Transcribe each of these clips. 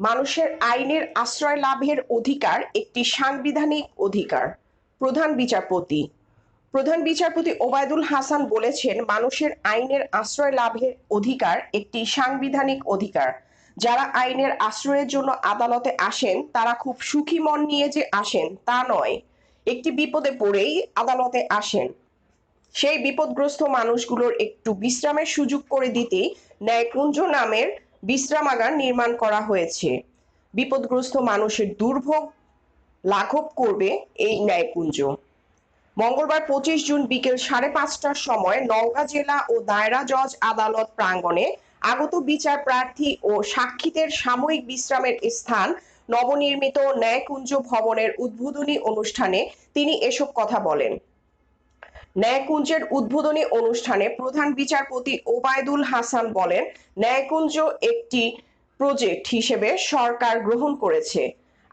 মানুষের আইনের আশ্রয় লাভের অধিকার একটি সাংবিধানিক অধিকার। প্রধান বিচারপতি। প্রধান বিচারপতি ওবায়দুল হাসান বলেছেন, মানুষের আইনের আশ্রয় লাভের অধিকার একটি সাংবিধানিক অধিকার। যারা আইনের আশ্রয়ের জন্য আদালতে আসেন, তারা খুব সুখী মন নিয়ে যে আসেন, তা নয়। একটি বিপদে পড়েই আদালতে আসেন। সেই বিপদগ্রস্ত মানুষগুলোর একটু বিশ্রামের সুযোগ করে দিতেই ন্যায়কুঞ্জ নামের বিশ্রামাগার নির্মাণ করা হয়েছে। বিপদগ্রস্ত মানুষের দুর্ভোগ লাঘব করবে এই ন্যায়কুঞ্জ মঙ্গলবার পঁচিশ জুন বিকেল সাড়ে পাঁচটার সময় নওগাঁ জেলা ও দায়রা জজ আদালত প্রাঙ্গণে আগত বিচার প্রার্থী ও সাক্ষীদের সাময়িক বিশ্রামের স্থান নবনির্মিত ন্যায়কুঞ্জ ভবনের উদ্বোধনী অনুষ্ঠানে তিনি এসব কথা বলেন। ন্যায়কুঞ্জের উদ্বোধনী অনুষ্ঠানে প্রধান বিচারপতি ওবায়দুল হাসান বলেন ন্যায়কুঞ্জ একটি প্রজেক্ট হিসেবে সরকার গ্রহণ করেছে।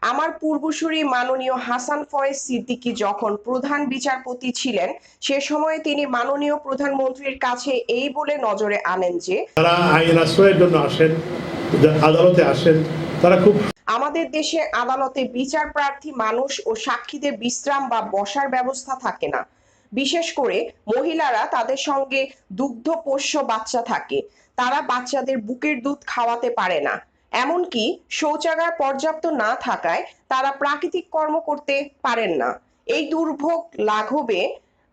আমার পূর্বসূরি মাননীয় হাসান ফয়েজ সিদ্দিকী যখন প্রধান বিচারপতি ছিলেন সে সময়ে তিনি মাননীয় প্রধানমন্ত্রীর কাছে এই বলে নজরে আনেন যে যারা আইন আশ্রয়ের জন্য আসেন আদালতে আসেন তারা খুব আমাদের দেশে আদালতে বিচার প্রার্থী মানুষ ও সাক্ষীদের বিশ্রাম বা বসার ব্যবস্থা থাকে না। বিশেষ করে মহিলারা তাদের সঙ্গে দুগ্ধ পোষ্য বাচ্চা থাকে। তারা বাচ্চাদের বুকের দুধ খাওয়াতে পারে না। এমনকি শৌচাগার পর্যাপ্ত না থাকায় তারা প্রাকৃতিক কর্ম করতে পারেন না। এই দুর্ভোগ লাঘবে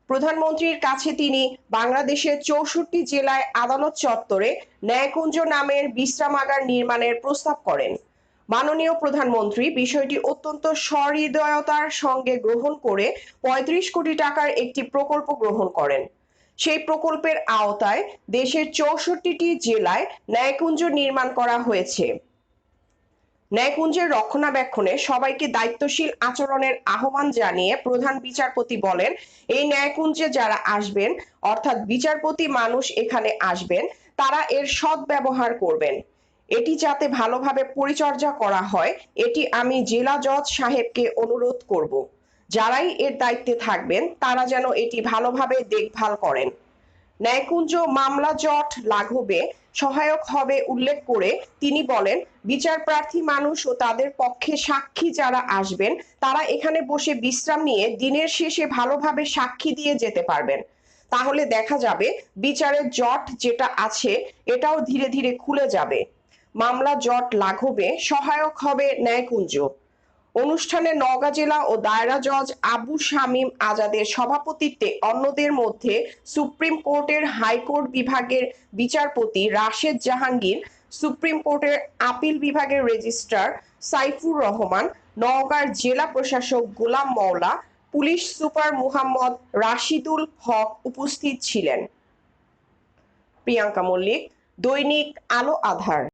প্রধানমন্ত্রীর কাছে তিনি বাংলাদেশের চৌষট্টি জেলায় আদালত চত্বরে ন্যায়কুঞ্জ নামের বিশ্রামাগার নির্মাণের প্রস্তাব করেন। মাননীয় প্রধানমন্ত্রী বিষয়টি অত্যন্ত সহৃদয়তার সঙ্গে গ্রহণ করে পঁয়ত্রিশ কোটি টাকার একটি প্রকল্প গ্রহণ করেন। সেই প্রকল্পের আওতায় দেশের চৌষট্টিটি জেলায় ন্যায়কুঞ্জ নির্মাণ করা হয়েছে। ন্যায়কুঞ্জের রক্ষণাবেক্ষণে সবাইকে দায়িত্বশীল আচরণের আহ্বান জানিয়ে প্রধান বিচারপতি বলেন, এই ন্যায়কুঞ্জে যারা আসবেন, অর্থাৎ বিচারপতি মানুষ এখানে আসবেন, তারা এর সৎ ব্যবহার করবেন। এটি যাতে ভালোভাবে পরিচর্যা করা হয়, এটি আমি জেলা জজ সাহেবকে অনুরোধ করব। যারাই এর দায়িত্বে থাকবেন, তারা যেন এটি ভালোভাবে দেখভাল করেন। ন্যায়কুঞ্জ মামলা জট লাঘবে, সহায়ক হবে উল্লেখ করে তিনি বলেন, বিচার প্রার্থী মানুষ ও তাদের পক্ষে সাক্ষী যারা আসবেন, তারা এখানে বসে বিশ্রাম নিয়ে দিনের শেষে ভালোভাবে সাক্ষী দিয়ে যেতে পারবেন। তাহলে দেখা যাবে, বিচারের জট যেটা আছে, এটাও ধীরে ধীরে খুলে যাবে। মামলা জট লাঘবে, সহায়ক হবে ন্যায়কুঞ্জ। অনুষ্ঠানে নওগাঁ জেলা ও দায়রা জজ আবু শামীম আজাদের সভাপতিত্বে অন্যদের মধ্যে সুপ্রিম কোর্টের হাইকোর্ট বিভাগের বিচারপতি রাশেদ জাহাঙ্গীর, সুপ্রিম কোর্টের আপিল বিভাগের রেজিস্ট্রার সাইফুর রহমান, নওগাঁর জেলা প্রশাসক গোলাম মওলা, পুলিশ সুপার মুহাম্মদ রাশিদুল হক উপস্থিত ছিলেন। প্রিয়াঙ্কা মল্লিক, দৈনিক আলো আধার।